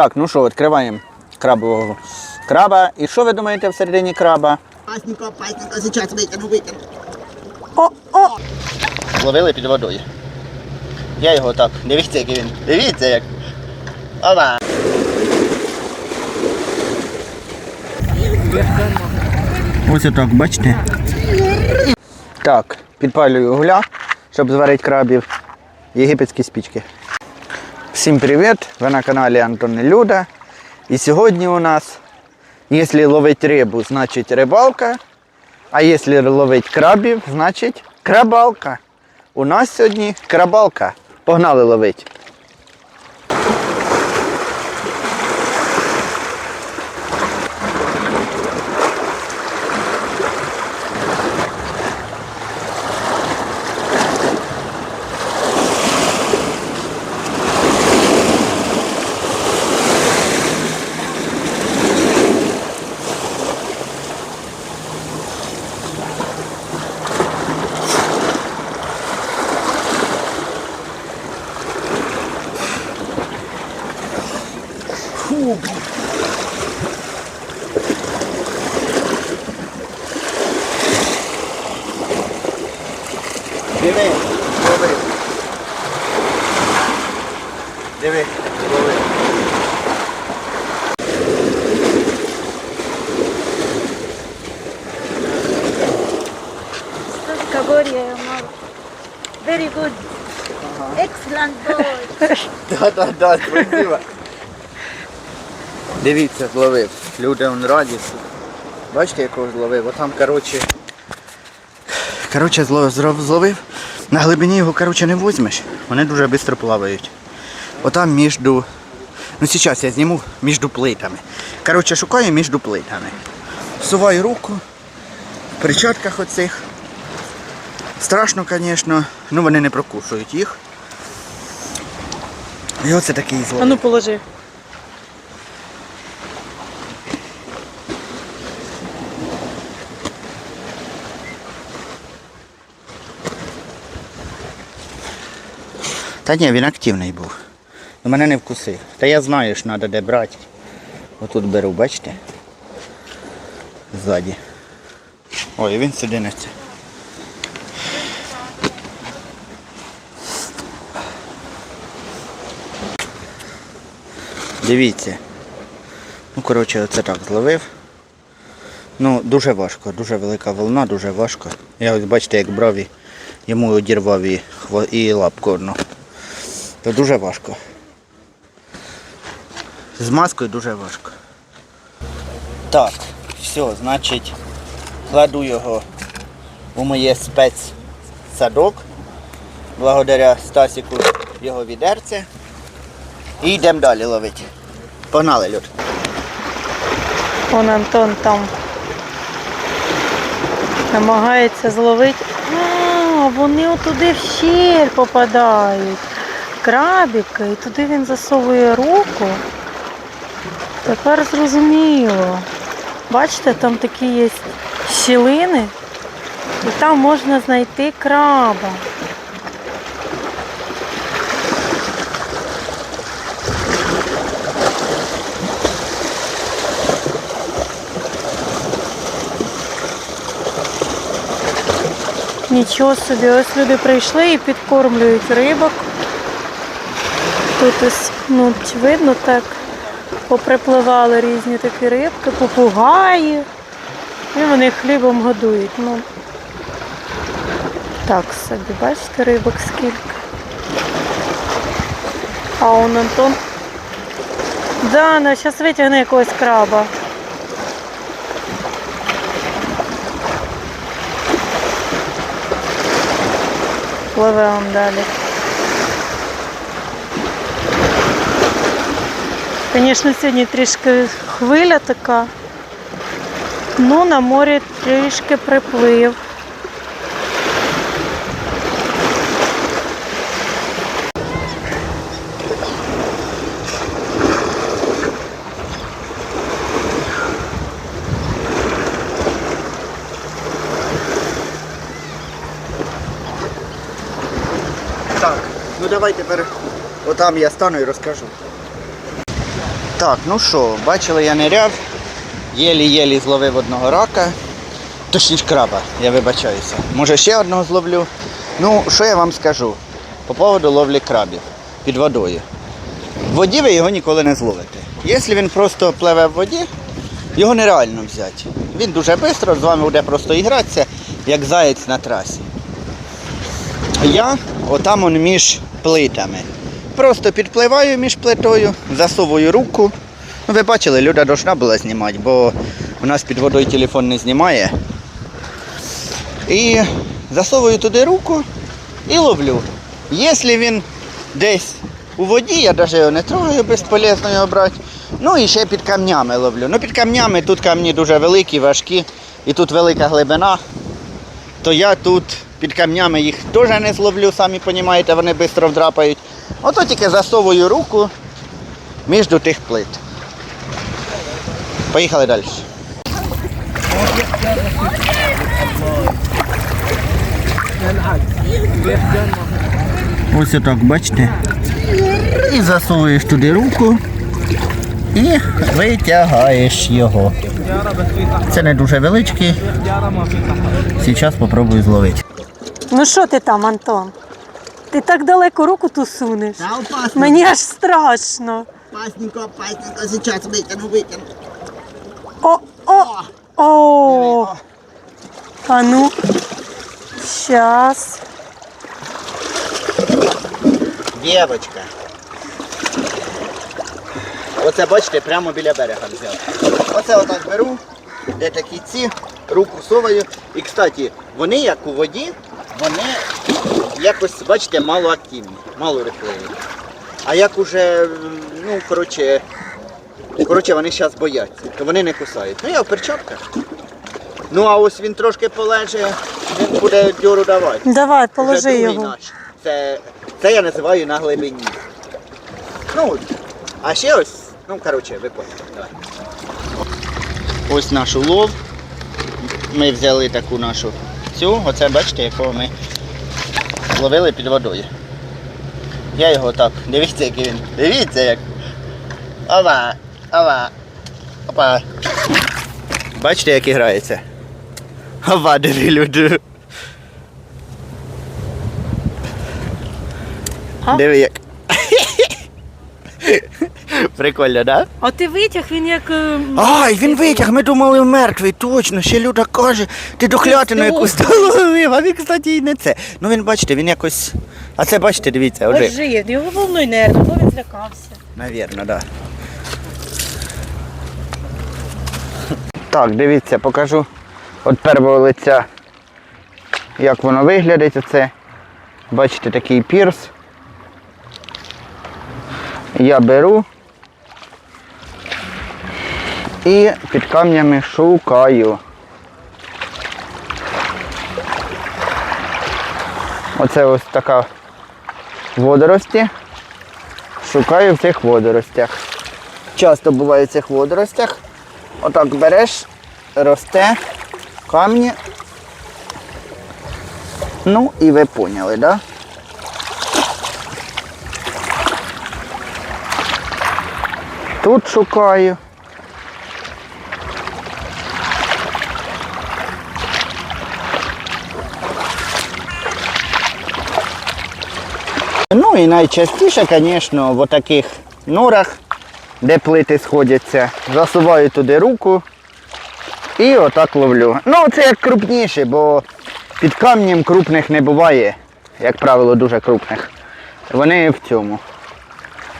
Так, ну що, відкриваємо крабового краба. І що ви думаєте всередині краба? Пасненько, пасненько, зараз витягну, витягну. О, о! Зловили під водою. Я його так. Дивіться, який він. Дивіться як. Опа! Ось отак, бачите? Так, підпалюю угля, щоб зварити крабів. Єгипетські спічки. Всім привіт! Ви на каналі Антон Люда. І сьогодні у нас, якщо ловить рибу, значить рибалка. А якщо ловить крабів, значить крабалка. У нас сьогодні крабалка. Погнали Kuchen. Debe, dove. Debe, dove. Very good. Uh -huh. Excellent boy. dot, dot, dot. Дивіться, зловив. Люди он раді. Бачите, якого зловив? Отам, коротше. Коротше, зло- зловив. На глибині його, коротше, не візьмеш. Вони дуже швидко плавають. Отам між. Ну, зараз я зніму між плитами. Коротше, шукаю між плитами. Суваю руку. В перчатках оцих. Страшно, звісно. Ну вони не прокушують їх. І оце такий зловив. А ну положи. Та ні, він активний був. Ну, мене не вкусив. Та я знаю, що треба де брати. Отут беру, бачите? Ззаді. Ой, він сюди несе. Дивіться. Ну, коротше, оце так зловив. Ну, дуже важко, дуже велика волна, дуже важко. Я ось бачите, як брові йому одірвав і, і лапку одну. То дуже важко. З маскою дуже важко. Так, все, значить, кладу його у моє спецсадок. Благодаря Стасіку його відерце. І йдемо далі ловити. Погнали, Люд. Он Антон там намагається зловити. А, вони отуди в щель попадають. Крабіки, і туди він засовує руку. Тепер зрозуміло. Бачите, там такі є щілини, і там можна знайти краба. Нічого собі, ось люди прийшли і підкормлюють рибок. Тут ось, ну, видно так, поприпливали різні такі рибки, попугаї. І вони хлібом годують. Ну, так собі, бачите, рибок скільки. А он Антон. Дана, зараз витягне якогось краба. Пливе далі. Звісно, сьогодні трішки хвиля така. Ну, на морі трішки приплив. Так, ну давай тепер отам я стану і розкажу. Так, ну що, бачили, я ниряв, єлі-єлі зловив одного рака. Точніше краба, я вибачаюся. Може ще одного зловлю. Ну, що я вам скажу по поводу ловлі крабів під водою. В воді ви його ніколи не зловите. Якщо він просто пливе в воді, його нереально взяти. Він дуже швидко з вами буде просто ігратися, як заєць на трасі. Я отам он між плитами. Просто підпливаю між плитою, засовую руку. Ну, ви бачили, Люда должна була знімати, бо у нас під водою телефон не знімає. І засовую туди руку і ловлю. Якщо він десь у воді, я навіть його не трогаю, безполезно його брати. Ну і ще під камнями ловлю. Ну під камнями тут камні дуже великі, важкі, і тут велика глибина, то я тут під камнями їх теж не зловлю, самі розумієте, вони швидко вдрапають. Ото тільки засовую руку між тих плит. Поїхали далі. Ось отак, бачите? І засовуєш туди руку і витягаєш його. Це не дуже величкий. Зараз спробую зловити. Ну що ти там, Антон? Ти так далеко руку ту сунеш. Та опасно. Мені аж страшно. Опасненько, опасненько. Сейчас витягну, витягну. О, о, о. А ну. Щас. Дівочка. Оце бачите, прямо біля берега взяв. Оце отак беру, де такі ці, руку соваю. І, кстати, вони як у воді, вони якось, бачите, мало активні, мало рухливі. А як уже, ну, коротше, коротше, вони зараз бояться, то вони не кусають. Ну я в перчатках. Ну а ось він трошки полеже, він буде дьору давати. Давай, Вже положи другий його. наш. Це, це я називаю на глибині. Ну, а ще ось, ну коротше, ви поняли. Давай. Ось наш улов. Ми взяли таку нашу цю, оце бачите, якого ми ловили під водою. Я його так, дивіться, який він. Дивіться як. Ова, ова, опа. Бачите, як грається? Ова, диві люди. Диви як. Прикольно, да? А ти витяг, він як. е, Ай, він витяг, ми думали мертвий, точно. Ще Люда каже, ти дохлятину якусь доловив, а він, кстати, і не це. Ну він, бачите, він якось. А це бачите, дивіться, один. Лежи, його волнуй нервно, бо він злякався. Навірно, да. Так, дивіться, покажу від першого лиця, як воно виглядить оце. Бачите, такий пірс. Я беру і під камнями шукаю. Оце ось така водорості шукаю в цих водоростях. Часто буває в цих водоростях. Отак береш, росте камні. Ну і ви поняли, так? Да? Тут шукаю. Ну і найчастіше, звісно, в таких норах, де плити сходяться, засуваю туди руку і отак ловлю. Ну, це як крупніше, бо під камнем крупних не буває, як правило, дуже крупних. Вони в цьому,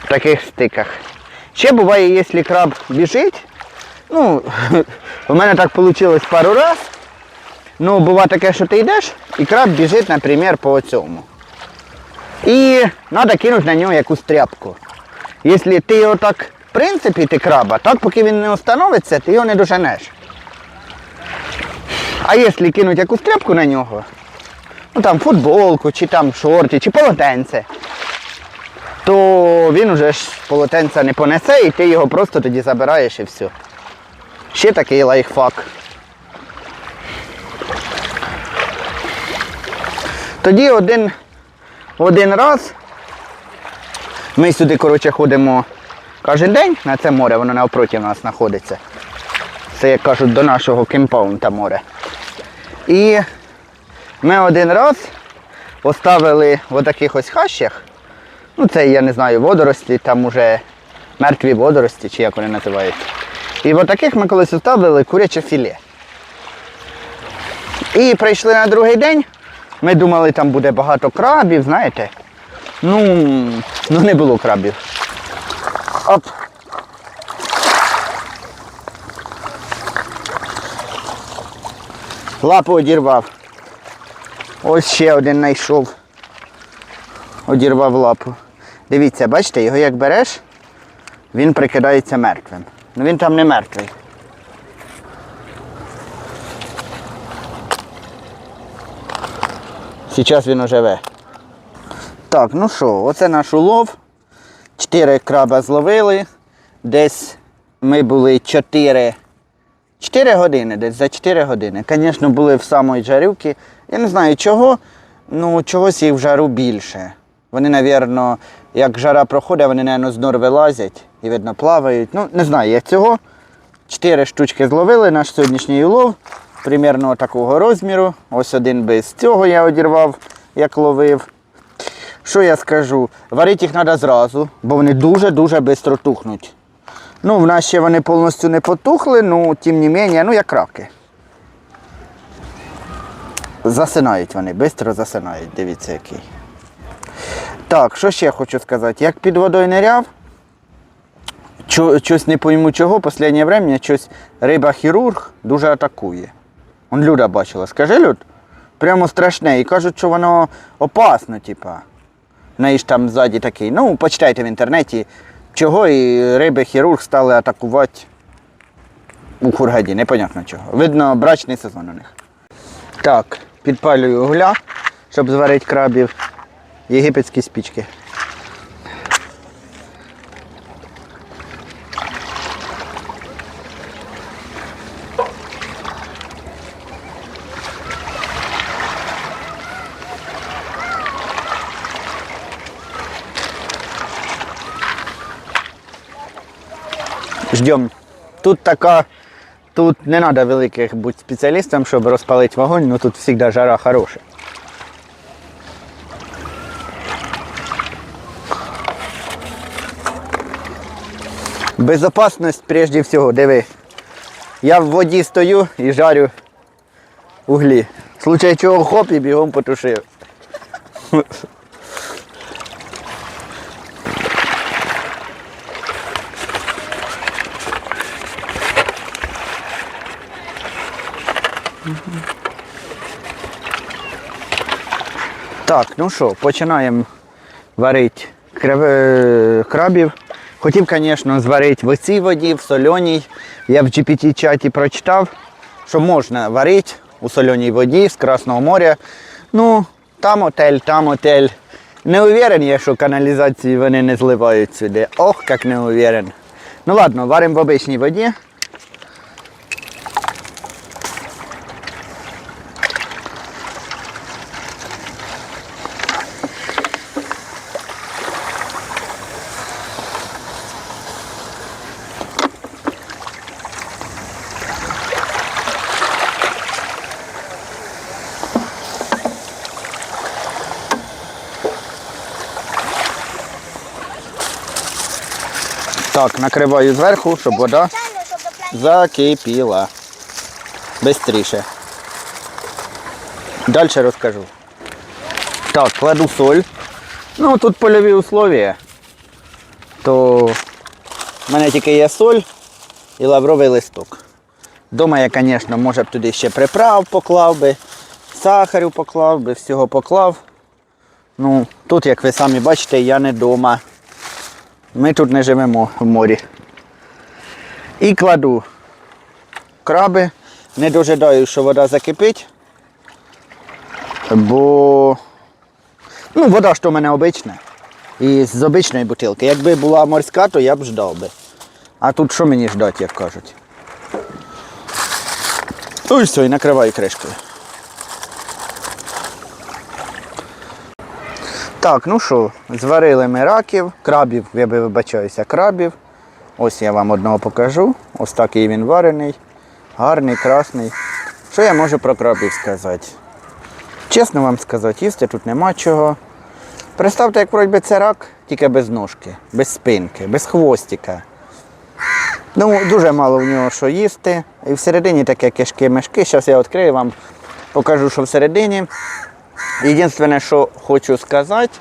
в таких стиках. Ще буває, якщо краб біжить, ну, у мене так вийшло пару раз. Ну, буває таке, що ти йдеш, і краб біжить, наприклад, по цьому. І треба кинути на нього якусь тряпку. Якщо ти його так, в принципі, ти краба, так поки він не встановиться, ти його не доженеш. А якщо кинути якусь тряпку на нього, ну там футболку, чи там шорти, чи полотенце, то він уже ж полотенця не понесе і ти його просто тоді забираєш і все. Ще такий лайфхак. Тоді один один раз ми сюди, коротше, ходимо кожен день на це море, воно навпроти нас знаходиться. Це, як кажуть, до нашого кемпаунта море. І ми один раз поставили в таких ось хащах. Ну, це, я не знаю, водорості, там уже мертві водорості, чи як вони називаються. І в таких ми колись оставили куряче філе. І прийшли на другий день. Ми думали, там буде багато крабів, знаєте. Ну, ну не було крабів. Оп. Лапу одірвав. Ось ще один знайшов. Одірвав лапу. Дивіться, бачите, його як береш, він прикидається мертвим. Ну він там не мертвий. Зараз він оживе. Так, ну що, оце наш улов. Чотири краба зловили. Десь ми були 4, 4 години, десь за 4 години. Звісно, були в самої жарівки. Я не знаю чого, ну чогось їх в жару більше. Вони, напевно, як жара проходить, вони, мабуть, з нор вилазять і видно плавають. Ну, не знаю, як цього. Чотири штучки зловили, наш сьогоднішній улов. Примірно такого розміру. Ось один без цього я одірвав, як ловив. Що я скажу? Варити їх треба зразу, бо вони дуже-дуже швидко тухнуть. Ну, в нас ще вони повністю не потухли, ну, тим не менше, ну як раки. Засинають вони, швидко засинають, дивіться який. Так, що ще хочу сказати? Як під водою ниряв, щось не пойму чого, останнє время щось риба-хірург дуже атакує. Он Люда бачила, скажи, Люд? Прямо страшне. І кажуть, що воно опасно, типа. Неї ж там ззаді такий. Ну, почитайте в інтернеті, чого і риби-хірург стали атакувати у Хургаді, непонятно чого. Видно, брачний сезон у них. Так, підпалюю угля, щоб зварити крабів. Єгипетські спічки. Ждем. Тут така, тут не треба великих бути спеціалістом, щоб розпалити вогонь, але тут завжди жара хороша. Безопасність прежде всього, диви. Я в воді стою і жарю углі. В случае чого хоп і бігом потушив. Так, ну що, починаємо варити е, крабів. Хотів, звісно, зварити в цій воді, в соленій. Я в GPT-чаті прочитав, що можна варити у соленій воді з Красного моря. Ну, там отель, там отель. Не уверен я, що каналізації вони не зливають сюди. Ох, як не уверен. Ну ладно, варимо в обичній воді. Так, накриваю зверху, щоб вода закипіла. Бистріше. Далі розкажу. Так, кладу соль. Ну, тут польові условия. То в мене тільки є соль і лавровий листок. Дома я, звісно, може б туди ще приправ поклав би, сахарю поклав би, всього поклав. Ну, тут, як ви самі бачите, я не вдома. Ми тут не живемо в морі. І кладу краби, не дожидаю, що вода закипить. Бо ну, вода то в мене обична. І з обичної бутилки. Якби була морська, то я б ждав би. А тут що мені ждати, як кажуть. Ну і все, і накриваю кришкою. Так, ну що, зварили ми раків, крабів, я би вибачаюся, крабів. Ось я вам одного покажу. Ось такий він варений, гарний, красний. Що я можу про крабів сказати? Чесно вам сказати, їсти тут нема чого. Представте, як вроді це рак, тільки без ножки, без спинки, без хвостика. Ну, дуже мало в нього що їсти. І всередині таке кишки-мешки. Зараз я відкрию вам, покажу, що всередині. Єдине, що хочу сказати,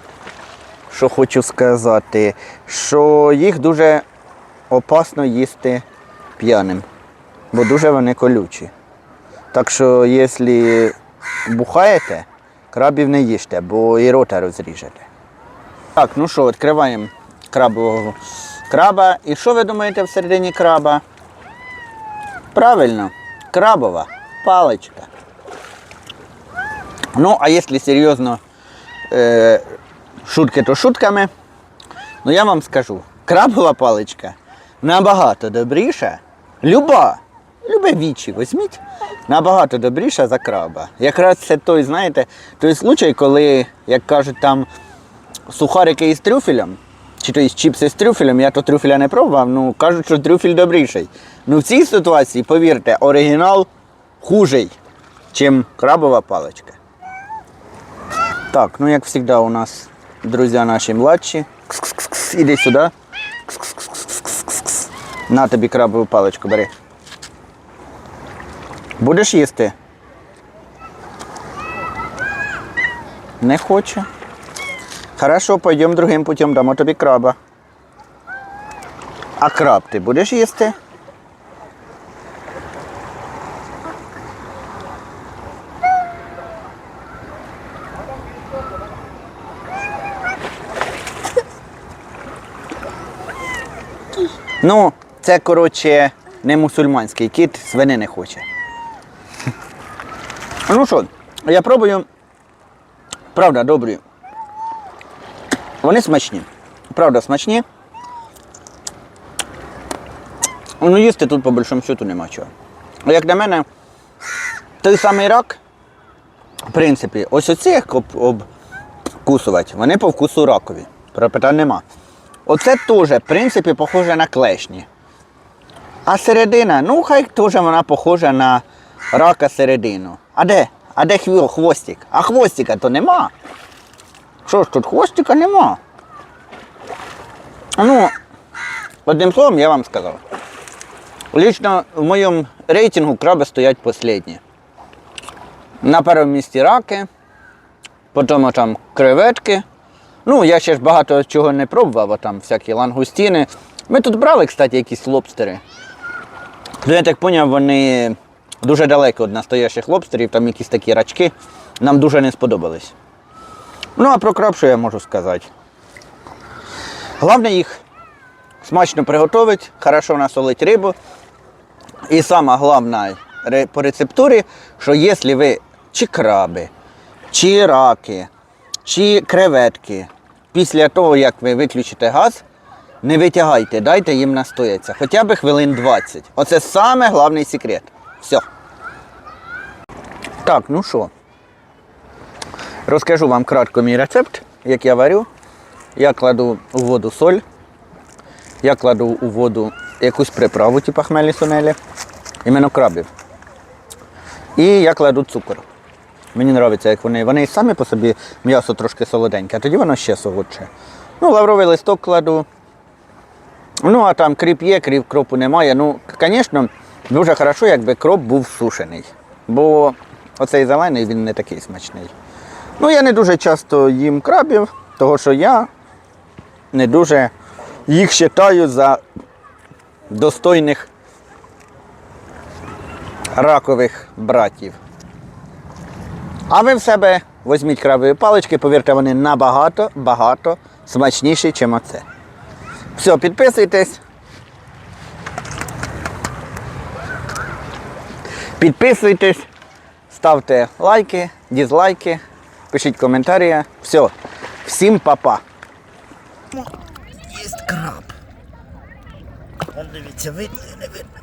що хочу сказати, що їх дуже опасно їсти п'яним, бо дуже вони колючі. Так що, якщо бухаєте, крабів не їжте, бо і рота розріжете. Так, ну що, відкриваємо крабового краба. І що ви думаєте всередині краба? Правильно, крабова паличка. Ну, а якщо серйозно, е, шутки то шутками, ну я вам скажу, крабова паличка набагато добріша, люба, любе вічі візьміть, набагато добріша за краба. Якраз це той, знаєте, той случай, коли, як кажуть, там сухарики із трюфелем, чи то із чіпси з трюфелем, я то трюфеля не пробував, ну кажуть, що трюфель добріший. Ну в цій ситуації, повірте, оригінал хужий, чим крабова паличка. Так, ну як завжди у нас друзі наші младші. Іди сюди. На тобі крабову паличку бери. Будеш їсти? Не хоче. Хорошо, пойдем другим путем, дамо тобі краба. А краб ти будеш їсти? Ну, це, коротше, не мусульманський кіт, свини не хоче. Ну що, я пробую. Правда, добрі. Вони смачні. Правда, смачні. Ну, їсти тут по большому счету нема чого. Як на мене, той самий рак, в принципі, ось оці як обкусувати, вони по вкусу ракові. Про питань нема. Оце теж, в принципі, похоже на клешні. А середина, ну хай теж вона похожа на рака середину. А де? А де хвостик? А хвостика то нема. Що ж тут хвостика нема? Ну, одним словом, я вам сказав. Лично в моєму рейтингу краби стоять останні. На першому місці раки, потім там креветки. Ну, я ще ж багато чого не пробував, а там всякі лангустіни. Ми тут брали, кстати, якісь лобстери. Ну, я так зрозумів, вони дуже далеко від настоящих лобстерів, там якісь такі рачки. Нам дуже не сподобались. Ну, а про краб, що я можу сказати? Головне їх смачно приготувати, хорошо насолити рибу. І саме головне по рецептурі, що якщо ви чи краби, чи раки, чи креветки, після того, як ви виключите газ, не витягайте, дайте їм настоятися. Хоча б хвилин 20. Оце саме головний секрет. Все. Так, ну що. Розкажу вам кратко мій рецепт, як я варю. Я кладу у воду соль, я кладу у воду якусь приправу, типу хмелі сунелі, іменно крабів. І я кладу цукор. Мені подобається, як вони. Вони самі по собі м'ясо трошки солоденьке, а тоді воно ще солодше. Ну, лавровий листок кладу. Ну, а там кріп є, кріп кропу немає. Ну, звісно, дуже хорошо, якби кроп був сушений. Бо оцей зелений він не такий смачний. Ну, я не дуже часто їм крабів, тому що я не дуже їх вважаю за достойних ракових братів. А ви в себе візьміть крабові палички, повірте, вони набагато багато смачніші, ніж оце. Все, підписуйтесь. Підписуйтесь, ставте лайки, дізлайки, пишіть коментарі. Все, всім па-па. Є краб. Дивіться, видно не видно.